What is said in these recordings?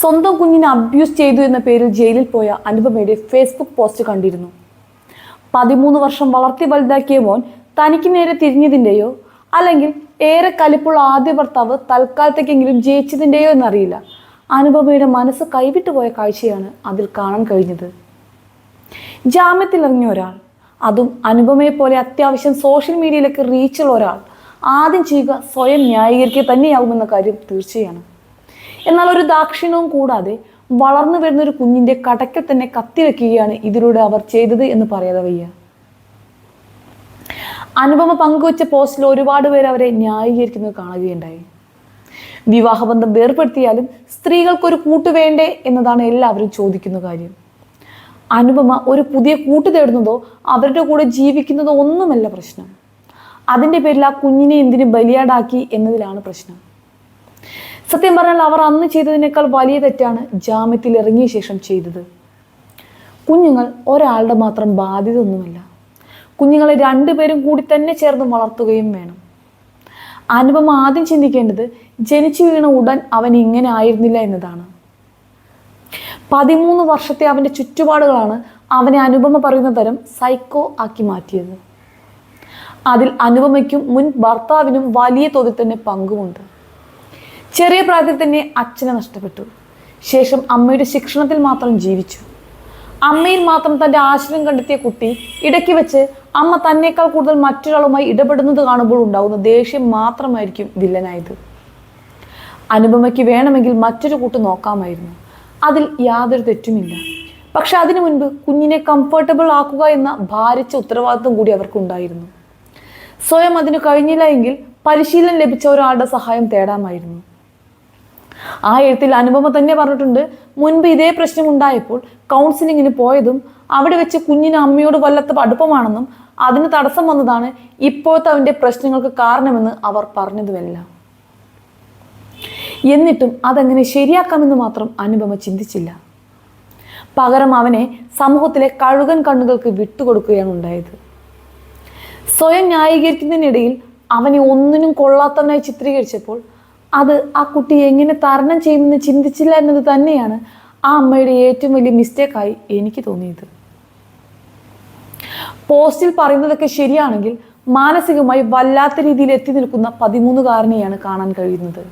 സ്വന്തം കുഞ്ഞിനെ അബ്യൂസ് ചെയ്തു എന്ന പേരിൽ ജയിലിൽ പോയ അനുപമയുടെ ഫേസ്ബുക്ക് പോസ്റ്റ് കണ്ടിരുന്നു. പതിമൂന്ന് വർഷം വളർത്തി വലുതാക്കിയ മോൻ തനിക്ക് നേരെ തിരിഞ്ഞതിന്റെയോ അല്ലെങ്കിൽ ഏറെ കലിപ്പുള്ള ആദ്യ ഭർത്താവ് തൽക്കാലത്തേക്കെങ്കിലും ജയിച്ചതിന്റെയോ എന്നറിയില്ല. അനുപമയുടെ മനസ്സ് കൈവിട്ടു പോയ കാഴ്ചയാണ് അതിൽ കാണാൻ കഴിഞ്ഞത്. ജാമ്യത്തിലിറങ്ങിയ ഒരാൾ അതും അനുപമയെ പോലെ അത്യാവശ്യം സോഷ്യൽ മീഡിയയിലേക്ക് റീച്ചുള്ള ഒരാൾ ആദ്യം ചെയ്യുക സ്വയം ന്യായീകരിക്കുക തന്നെയാകുമെന്ന കാര്യം തീർച്ചയാണ്. എന്നാൽ ഒരു ദാക്ഷിണ്യവും കൂടാതെ വളർന്നു വരുന്ന ഒരു കുഞ്ഞിന്റെ കടക്കൽ തന്നെ കത്തിവെക്കുകയാണ് ഇതിലൂടെ അവർ ചെയ്തത് എന്ന് പറയാതെ വയ്യ. അനുപമ പങ്കുവച്ച പോസ്റ്റിൽ ഒരുപാട് പേര് അവരെ ന്യായീകരിക്കുന്നത് കാണുകയുണ്ടായി. വിവാഹബന്ധം വേർപ്പെടുത്തിയാലും സ്ത്രീകൾക്കൊരു കൂട്ട് വേണ്ടേ എന്നതാണ് എല്ലാവരും ചോദിക്കുന്ന കാര്യം. അനുപമ ഒരു പുതിയ കൂട്ട് തേടുന്നതോ അവരുടെ കൂടെ ജീവിക്കുന്നതോ ഒന്നുമല്ല പ്രശ്നം. അതിന്റെ പേരിൽ ആ കുഞ്ഞിനെ എന്തിനു ബലിയാടാക്കി എന്നതിലാണ് പ്രശ്നം. സത്യം പറഞ്ഞാൽ അവർ അന്ന് ചെയ്തതിനേക്കാൾ വലിയ തെറ്റാണ് ജാമ്യത്തിൽ ഇറങ്ങിയ ശേഷം ചെയ്തത്. കുഞ്ഞുങ്ങൾ ഒരാളുടെ മാത്രം ബാധ്യത ഒന്നുമല്ല കുഞ്ഞുങ്ങളെ രണ്ടുപേരും കൂടി തന്നെ ചേർന്ന് വളർത്തുകയും വേണം. അനുപം ആദ്യം ചിന്തിക്കേണ്ടത് ജനിച്ചു വീണ ഉടൻ അവൻ ഇങ്ങനെ ആയിരുന്നില്ല എന്നതാണ്. പതിമൂന്ന് വർഷത്തെ അവന്റെ ചുറ്റുപാടുകളാണ് അവനെ അനുപമ പറയുന്ന തരം സൈക്കോ ആക്കി മാറ്റിയത്. അതിൽ അനുപമയ്ക്കും മുൻ ഭർത്താവിനും വലിയ തോതിൽ തന്നെ പങ്കുമുണ്ട്. ചെറിയ പ്രായത്തിൽ തന്നെ അച്ഛനെ നഷ്ടപ്പെട്ടു. ശേഷം അമ്മയുടെ ശിക്ഷണത്തിൽ മാത്രം ജീവിച്ചു. അമ്മയിൽ മാത്രം തന്റെ ആശ്രയം കണ്ടെത്തിയ കുട്ടി ഇടയ്ക്ക് വെച്ച് അമ്മ തന്നേക്കാൾ കൂടുതൽ മറ്റൊരാളുമായി ഇടപെടുന്നത് കാണുമ്പോൾ ഉണ്ടാകുന്ന ദേഷ്യം മാത്രമായിരിക്കും വില്ലനായത്. അനുപമയ്ക്ക് വേണമെങ്കിൽ മറ്റൊരു കൂട്ട് നോക്കാമായിരുന്നു. അതിൽ യാതൊരു തെറ്റുമില്ല. പക്ഷെ അതിനു മുൻപ് കുഞ്ഞിനെ കംഫർട്ടബിൾ ആക്കുക എന്ന ഭാരിച്ച ഉത്തരവാദിത്വം കൂടി അവർക്കുണ്ടായിരുന്നു. സ്വയം അതിന് കഴിഞ്ഞില്ല എങ്കിൽ പരിശീലനം ലഭിച്ച ഒരാളുടെ സഹായം തേടാമായിരുന്നു. ആ എഴുത്തിൽ അനുപമ തന്നെ പറഞ്ഞിട്ടുണ്ട് മുൻപ് ഇതേ പ്രശ്നം ഉണ്ടായപ്പോൾ കൗൺസിലിങ്ങിന് പോയതും അവിടെ വെച്ച് കുഞ്ഞിന് അമ്മയോട് വല്ലത്ത അടുപ്പമാണെന്നും അതിന് തടസ്സം വന്നതാണ് ഇപ്പോഴത്തെ അവന്റെ പ്രശ്നങ്ങൾക്ക് കാരണമെന്ന് അവർ പറഞ്ഞതുമെല്ലാം. എന്നിട്ടും അതെങ്ങനെ ശരിയാക്കാമെന്ന് മാത്രം അനുപമ ചിന്തിച്ചില്ല. പകരം അവനെ സമൂഹത്തിലെ കഴുകൻ കണ്ണുകൾക്ക് വിട്ടുകൊടുക്കുകയാണ് ഉണ്ടായത്. സ്വയം ന്യായീകരിക്കുന്നതിനിടയിൽ അവനെ ഒന്നിനും കൊള്ളാത്തവനായി ചിത്രീകരിച്ചപ്പോൾ അത് ആ കുട്ടി എങ്ങനെ തരണം ചെയ്യുമെന്ന് ചിന്തിച്ചില്ല എന്നത് തന്നെയാണ് ആ അമ്മയുടെ ഏറ്റവും വലിയ മിസ്റ്റേക്കായി എനിക്ക് തോന്നിയത്. പോസ്റ്റിൽ പറയുന്നതൊക്കെ ശരിയാണെങ്കിൽ മാനസികമായി വല്ലാത്ത രീതിയിൽ എത്തി നിൽക്കുന്ന പതിമൂന്നുകാരനെയാണ് കാണാൻ കഴിയുന്നത്.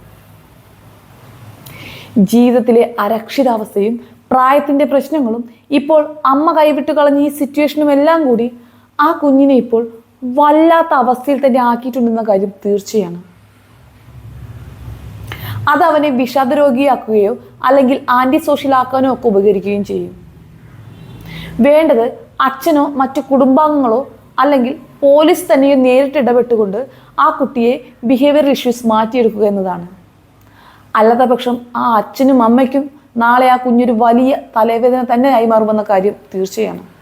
ജീവിതത്തിലെ അരക്ഷിതാവസ്ഥയും പ്രായത്തിന്റെ പ്രശ്നങ്ങളും ഇപ്പോൾ അമ്മ കൈവിട്ട് കളഞ്ഞ ഈ സിറ്റുവേഷനും എല്ലാം കൂടി ആ കുഞ്ഞിനെ ഇപ്പോൾ വല്ലാത്ത അവസ്ഥയിൽ തന്നെ ആക്കിയിട്ടുണ്ടെന്ന കാര്യം തീർച്ചയാണ്. അത് അവനെ വിഷാദരോഗിയാക്കുകയോ അല്ലെങ്കിൽ ആന്റി സോഷ്യൽ ആക്കാനോ ഒക്കെ ഉപകരിക്കുകയും ചെയ്യും. വേണ്ടത് അച്ഛനോ മറ്റു കുടുംബാംഗങ്ങളോ അല്ലെങ്കിൽ പോലീസ് തന്നെയോ നേരിട്ട് ഇടപെട്ടുകൊണ്ട് ആ കുട്ടിയെ ബിഹേവിയർ ഇഷ്യൂസ് മാറ്റിയെടുക്കുക എന്നതാണ്. അല്ലാത്ത പക്ഷം ആ അച്ഛനും അമ്മയ്ക്കും നാളെ ആ കുഞ്ഞൊരു വലിയ തലവേദന തന്നെയായി മാറുമെന്ന കാര്യം തീർച്ചയാണ്.